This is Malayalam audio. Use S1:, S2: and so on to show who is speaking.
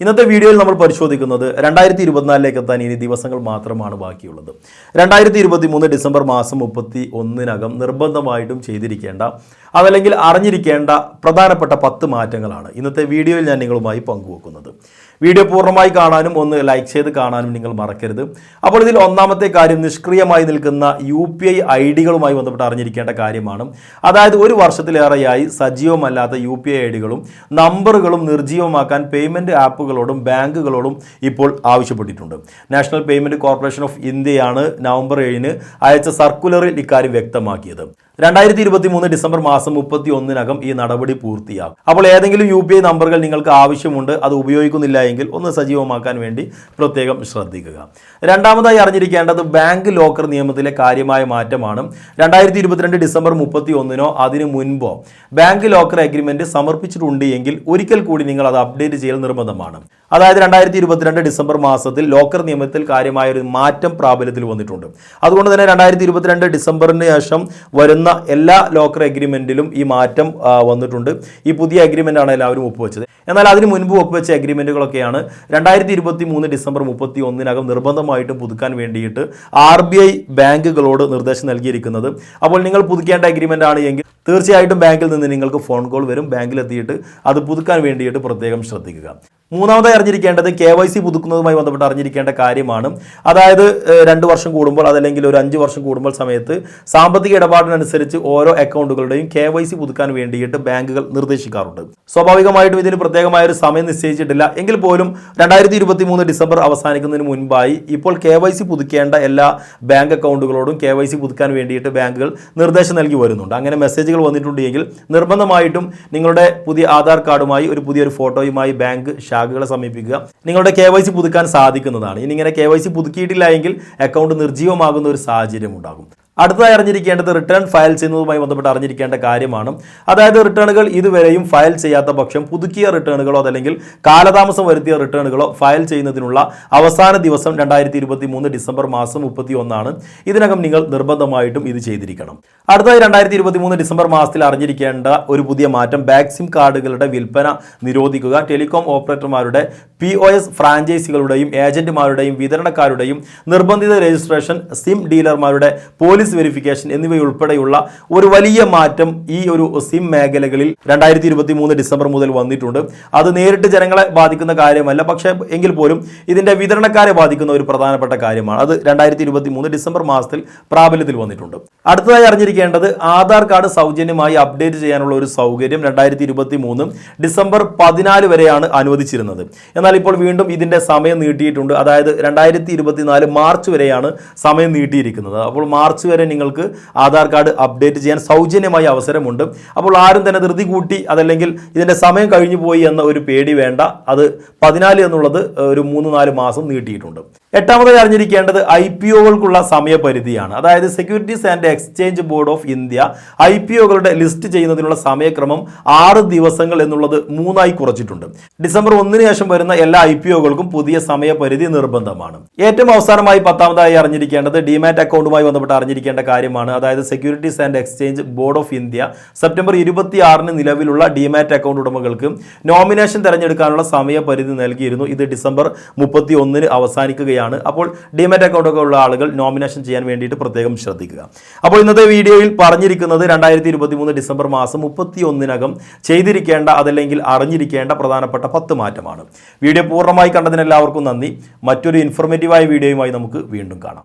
S1: ഇന്നത്തെ വീഡിയോയിൽ നമ്മൾ പരിശോധിക്കുന്നത് രണ്ടായിരത്തി ഇരുപത്തിനാലിലേക്ക് എത്താൻ ഇനി ദിവസങ്ങൾ മാത്രമാണ് ബാക്കിയുള്ളത്. രണ്ടായിരത്തി ഇരുപത്തി മൂന്ന് ഡിസംബർ മാസം മുപ്പത്തി ഒന്നിനകം നിർബന്ധമായിട്ടും ചെയ്തിരിക്കേണ്ട അതല്ലെങ്കിൽ അറിഞ്ഞിരിക്കേണ്ട പ്രധാനപ്പെട്ട പത്ത് മാറ്റങ്ങളാണ്. ഇന്നത്തെ വീഡിയോയിൽ ഞാൻ നിങ്ങളുമായി പങ്കുവെക്കുന്നത്. വീഡിയോ പൂർണമായി കാണാനും ഒന്ന് ലൈക്ക് ചെയ്ത് കാണാനും നിങ്ങൾ മറക്കരുത്. അപ്പോൾ ഇതിൽ ഒന്നാമത്തെ കാര്യം നിഷ്ക്രിയമായി നിൽക്കുന്ന യു പി ഐ ഐ ഡികളുമായി ബന്ധപ്പെട്ട് അറിഞ്ഞിരിക്കേണ്ട കാര്യമാണ്. അതായത് ഒരു വർഷത്തിലേറെയായി സജീവമല്ലാത്ത യു പി ഐ ഐ ഡികളും നമ്പറുകളും നിർജീവമാക്കാൻ പേയ്മെന്റ് ആപ്പുകളോടും ബാങ്കുകളോടും ഇപ്പോൾ ആവശ്യപ്പെട്ടിട്ടുണ്ട്. നാഷണൽ പേയ്മെന്റ് കോർപ്പറേഷൻ ഓഫ് ഇന്ത്യയാണ് നവംബർ ഏഴിന് അയച്ച സർക്കുലറിൽ ഇക്കാര്യം വ്യക്തമാക്കിയത്. രണ്ടായിരത്തി ഇരുപത്തി മൂന്ന് ഡിസംബർ മാസം മുപ്പത്തി ഒന്നിനകം ഈ നടപടി പൂർത്തിയാകും. അപ്പോൾ ഏതെങ്കിലും യു പി ഐ നമ്പറുകൾ നിങ്ങൾക്ക് ആവശ്യമുണ്ട് അത് ഉപയോഗിക്കുന്നില്ല എങ്കിൽ ഒന്ന് സജീവമാക്കാൻ വേണ്ടി പ്രത്യേകം ശ്രദ്ധിക്കുക. രണ്ടാമതായി അറിഞ്ഞിരിക്കേണ്ടത് ബാങ്ക് ലോക്കർ നിയമത്തിലെ കാര്യമായ മാറ്റമാണ്. രണ്ടായിരത്തി ഇരുപത്തിരണ്ട് ഡിസംബർ മുപ്പത്തി ഒന്നിനോ അതിനു മുൻപോ ബാങ്ക് ലോക്കർ അഗ്രിമെന്റ് സമർപ്പിച്ചിട്ടുണ്ട് എങ്കിൽ ഒരിക്കൽ കൂടി നിങ്ങൾ അത് അപ്ഡേറ്റ് ചെയ്യൽ നിർബന്ധമാണ്. അതായത് രണ്ടായിരത്തി ഇരുപത്തിരണ്ട് ഡിസംബർ മാസത്തിൽ ലോക്കർ നിയമത്തിൽ കാര്യമായ ഒരു മാറ്റം പ്രാബല്യത്തിൽ വന്നിട്ടുണ്ട്. അതുകൊണ്ട് തന്നെ രണ്ടായിരത്തി ഇരുപത്തിരണ്ട് ഡിസംബറിന് ശേഷം വരുന്ന എല്ലാ ലോക്കർ അഗ്രിമെന്റിലും ഈ മാറ്റം വന്നിട്ടുണ്ട്. ഈ പുതിയ അഗ്രിമെന്റ് ആണ് എല്ലാവരും ഒപ്പുവെച്ചത്. എന്നാൽ അതിന് മുൻപ് ഒപ്പുവെച്ച അഗ്രിമെന്റുകളൊക്കെയാണ് രണ്ടായിരത്തി ഇരുപത്തി മൂന്ന് ഡിസംബർ മുപ്പത്തി ഒന്നിനകം നിർബന്ധമായിട്ടും പുതുക്കാൻ വേണ്ടിയിട്ട് ആർ ബി ഐ ബാങ്കുകളോട് നിർദ്ദേശം നൽകിയിരിക്കുന്നത്. അപ്പോൾ നിങ്ങൾ പുതുക്കേണ്ട അഗ്രിമെന്റ് ആണ് എങ്കിൽ തീർച്ചയായിട്ടും ബാങ്കിൽ നിന്ന് നിങ്ങൾക്ക് ഫോൺ കോൾ വരും. ബാങ്കിലെത്തിയിട്ട് അത് പുതുക്കാൻ വേണ്ടിയിട്ട് പ്രത്യേകം ശ്രദ്ധിക്കുക. മൂന്നാമതായി അറിഞ്ഞിരിക്കേണ്ടത് കെ വൈ സി പുതുക്കുന്നതുമായി ബന്ധപ്പെട്ട് അറിഞ്ഞിരിക്കേണ്ട കാര്യമാണ്. അതായത് രണ്ട് വർഷം കൂടുമ്പോൾ അതല്ലെങ്കിൽ ഒരു അഞ്ച് വർഷം കൂടുമ്പോൾ സമയത്ത് സാമ്പത്തിക ഇടപാടിനനുസരിച്ച് ഓരോ അക്കൗണ്ടുകളുടെയും കെ വൈ സി പുതുക്കാൻ വേണ്ടിയിട്ട് ബാങ്കുകൾ നിർദ്ദേശിക്കാറുണ്ട്. സ്വാഭാവികമായിട്ടും ഇതിന് പ്രത്യേകമായ ഒരു സമയം നിശ്ചയിച്ചിട്ടില്ല. എങ്കിൽ പോലും രണ്ടായിരത്തി ഇരുപത്തി മൂന്ന് ഡിസംബർ അവസാനിക്കുന്നതിന് മുൻപായി ഇപ്പോൾ കെ വൈ സി പുതുക്കേണ്ട എല്ലാ ബാങ്ക് അക്കൗണ്ടുകളോടും കെ വൈ സി പുതുക്കാൻ വേണ്ടിയിട്ട് ബാങ്കുകൾ നിർദ്ദേശം നൽകി വരുന്നുണ്ട്. അങ്ങനെ മെസ്സേജുകൾ വന്നിട്ടുണ്ടെങ്കിൽ നിർബന്ധമായിട്ടും നിങ്ങളുടെ പുതിയ ആധാർ കാർഡുമായി ഒരു പുതിയൊരു ഫോട്ടോയുമായി ബാങ്ക് ശാഖകളെ സമീപിക്കുക. നിങ്ങളുടെ കെ പുതുക്കാൻ സാധിക്കുന്നതാണ്. ഇനി ഇങ്ങനെ കെ പുതുക്കിയിട്ടില്ല എങ്കിൽ അക്കൗണ്ട് നിർജീവമാകുന്ന ഒരു സാഹചര്യം ഉണ്ടാകും. അടുത്തതായി അറിഞ്ഞിരിക്കേണ്ടത് റിട്ടേൺ ഫയൽ ചെയ്യുന്നതുമായി ബന്ധപ്പെട്ട് അറിഞ്ഞിരിക്കേണ്ട കാര്യമാണ്. അതായത് റിട്ടേണുകൾ ഇതുവരെയും ഫയൽ ചെയ്യാത്ത പക്ഷം പുതുക്കിയ റിട്ടേണുകളോ അതല്ലെങ്കിൽ കാലതാമസം വരുത്തിയ റിട്ടേണുകളോ ഫയൽ ചെയ്യുന്നതിനുള്ള അവസാന ദിവസം രണ്ടായിരത്തി ഡിസംബർ മാസം മുപ്പത്തി ഒന്നാണ് ഇതിനകം നിങ്ങൾ നിർബന്ധമായിട്ടും ഇത് ചെയ്തിരിക്കണം. അടുത്തതായി രണ്ടായിരത്തി ഡിസംബർ മാസത്തിൽ അറിഞ്ഞിരിക്കേണ്ട ഒരു പുതിയ മാറ്റം വാക്സിൻ കാർഡുകളുടെ വിൽപ്പന നിരോധിക്കുക. ടെലികോം ഓപ്പറേറ്റർമാരുടെ പി ഒ എസ് ഫ്രാഞ്ചൈസികളുടെയും ഏജന്റുമാരുടെയും വിതരണക്കാരുടെയും നിർബന്ധിത രജിസ്ട്രേഷൻ സിം ഡീലർമാരുടെ പോലീസ് വെരിഫിക്കേഷൻ എന്നിവയുൾപ്പെടെയുള്ള ഒരു വലിയ മാറ്റം ഈ ഒരു സിം മേഖലകളിൽ രണ്ടായിരത്തി ഇരുപത്തി മൂന്ന് ഡിസംബർ മുതൽ വന്നിട്ടുണ്ട്. അത് നേരിട്ട് ജനങ്ങളെ ബാധിക്കുന്ന കാര്യമല്ല. പക്ഷേ എങ്കിൽ പോലും ഇതിന്റെ വിതരണക്കാരെ ബാധിക്കുന്ന ഒരു പ്രധാനപ്പെട്ട കാര്യമാണ്. അത് രണ്ടായിരത്തി ഇരുപത്തി മൂന്ന് ഡിസംബർ മാസത്തിൽ പ്രാബല്യത്തിൽ വന്നിട്ടുണ്ട്. അടുത്തതായി അറിഞ്ഞിരിക്കേണ്ടത് ആധാർ കാർഡ് സൗജന്യമായി അപ്ഡേറ്റ് ചെയ്യാനുള്ള ഒരു സൗകര്യം രണ്ടായിരത്തി ഇരുപത്തി മൂന്ന് ഡിസംബർ പതിനാല് വരെയാണ് അനുവദിച്ചിരുന്നത്. എന്നാൽ ഇപ്പോൾ വീണ്ടും ഇതിന്റെ സമയം നീട്ടിയിട്ടുണ്ട്. അതായത് രണ്ടായിരത്തി ഇരുപത്തിനാല് മാർച്ച് വരെയാണ് സമയം നീട്ടിയിരിക്കുന്നത്. അപ്പോൾ മാർച്ച് വരെ നിങ്ങൾക്ക് ആധാർ കാർഡ് അപ്ഡേറ്റ് ചെയ്യാൻ സൗജന്യമായ അവസരമുണ്ട്. അപ്പോൾ ആരും തന്നെ ധൃതി കൂട്ടി അതല്ലെങ്കിൽ ഇതിന്റെ സമയം കഴിഞ്ഞു പോയി എന്ന ഒരു പേടി വേണ്ട. അത് പതിനാല് എന്നുള്ളത് ഒരു മൂന്ന് നാല് മാസം നീട്ടിയിട്ടുണ്ട്. എട്ടാമതായി അറിഞ്ഞിരിക്കേണ്ടത് ഐ പി ഒകൾക്കുള്ള സമയപരിധിയാണ്. അതായത് securities and exchange board of India I P ഒകളുടെ list ചെയ്യുന്നതിനുള്ള സമയക്രമം ആറ് ദിവസങ്ങൾ എന്നുള്ളത് മൂന്നായി കുറച്ചിട്ടുണ്ട്. ഡിസംബർ ഒന്നിന് ശേഷം വരുന്ന എല്ലാ ഐ പി ഒകൾക്കും പുതിയ സമയപരിധി നിർബന്ധമാണ്. ഏറ്റവും അവസാനമായി പത്താമതായി അറിഞ്ഞിരിക്കേണ്ടത് ഡിമാറ്റ് അക്കൗണ്ടുമായി ബന്ധപ്പെട്ട് അറിഞ്ഞിരിക്കേണ്ട കാര്യമാണ്. അതായത് securities and exchange board of India September ഇരുപത്തി ആറിന് നിലവിലുള്ള ഡിമാറ്റ് അക്കൗണ്ട് ഉടമകൾക്ക് നോമിനേഷൻ തിരഞ്ഞെടുക്കാനുള്ള സമയപരിധി നൽകിയിരുന്നു. ഇത് ഡിസംബർ മുപ്പത്തി ഒന്നിന് അവസാനിക്കുകയാണ്. അപ്പോൾ ഡിമാറ്റ് അക്കൗണ്ട് ഒക്കെ ഉള്ള ആളുകൾ നോമിനേഷൻ ചെയ്യാൻ വേണ്ടിയിട്ട് പ്രത്യേകം ശ്രദ്ധിക്കുക. അപ്പോൾ ഇന്നത്തെ വീഡിയോയിൽ പറഞ്ഞിരിക്കുന്നത് രണ്ടായിരത്തി ഇരുപത്തി മൂന്ന് ഡിസംബർ മാസം മുപ്പത്തി ഒന്നിനകം ചെയ്തിരിക്കേണ്ട അതല്ലെങ്കിൽ അറിഞ്ഞിരിക്കേണ്ട പ്രധാനപ്പെട്ട പത്ത് മാറ്റമാണ്. വീഡിയോ പൂർണമായി കണ്ടതിന് എല്ലാവർക്കും നന്ദി. മറ്റൊരു ഇൻഫോർമേറ്റീവായ വീഡിയോയുമായി നമുക്ക് വീണ്ടും കാണാം.